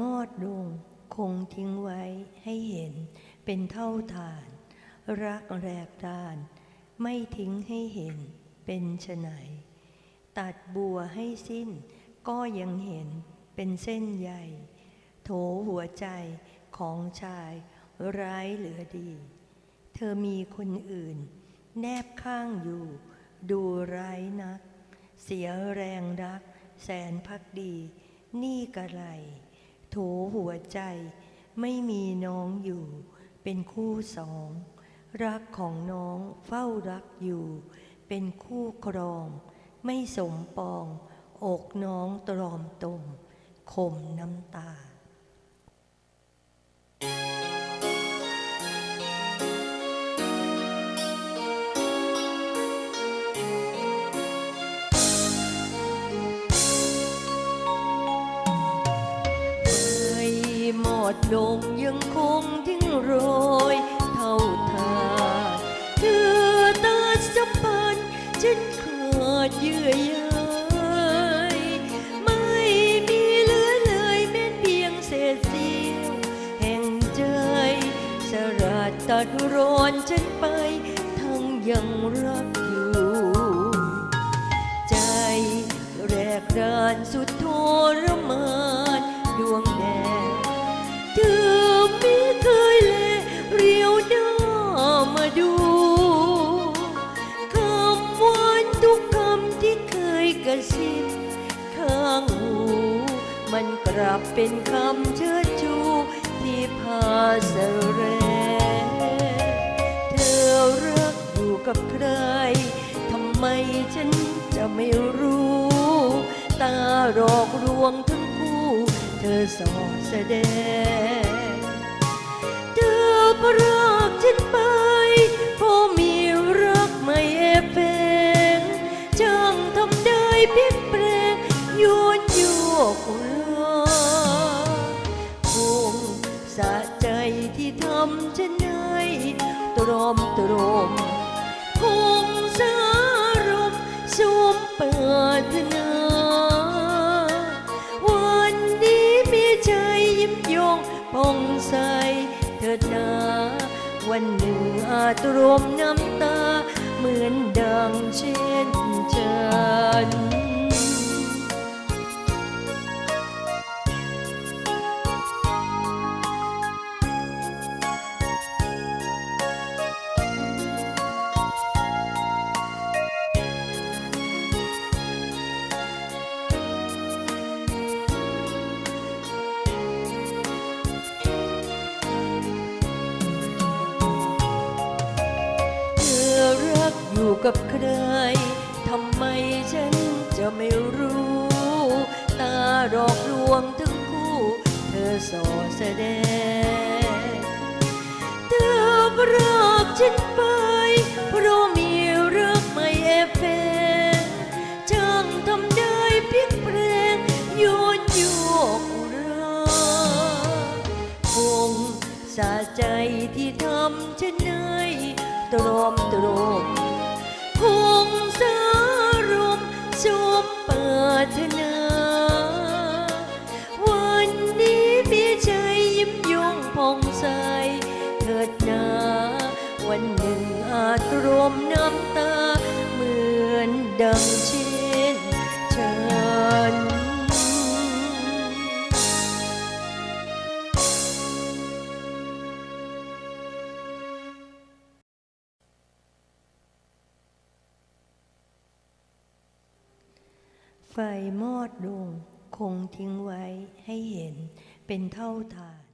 มอดลง คงทิ้งไว้ให้เห็นเป็นเท่าฐาน รักแรกราน ไม่ทิ้งให้เห็นเป็นไฉนตัดบัวให้สิ้น ก็ยังเห็นเป็นเส้นใหญ่ โถหัวใจของชายร้ายเหลือดี เธอมีคนอื่น แนบข้างอยู่ ดูร้ายนัก เสียแรงรัก แสนพักดี นี่กะไรโถหัวใจไม่มีน้องอยู่ เป็นคู่สอง รักของน้องเฝ้ารักอยู่ เป็นคู่ครอง ไม่สมปอง อกน้องตรอมตมคมน้ำตา หมดลงยังคงทิ้งรอยเท่าทาเธอตาสัมพันธ์ฉันขาดเยื่อใยไม่มีเหลือเลยแม้เพียงเศษเสี้ยวแห่งใจสลัดตัดร้อนฉันไปทั้งยังรักอยู่ ใจแรกรานสุดท ยกระซิบข้างหูมันกลับเป็นคำเชิดชูที่พาเสรเธอรักอยู่กับใครทำไมฉันจะไม่รู้ ตาหลอกลวงทั้งคู่ เธอสอดแสดงเธอพรักฉันไป รอมตรมคงสารมสวมเปิดนาวันนี้มีใจยิ้มยงปองใสเถิดนาวันหนึ่งอาจรมน้ำตาเหมือนดังู่กับใครทำไมฉันจะไม่รู้ ตาหลอกลวงทั้งคู่ เธอสอแสดง เธอรักฉันไป เพราะมีรักไม่เอฟเฟงช่างทำได้เพียงแปลงโยนโยกรักคงสะใจที่ทำฉันให้ตรอมตรม ดังเช่นฉัน ไฟมอดลงคงทิ้งไว้ให้เห็นเป็นเท่าฐาน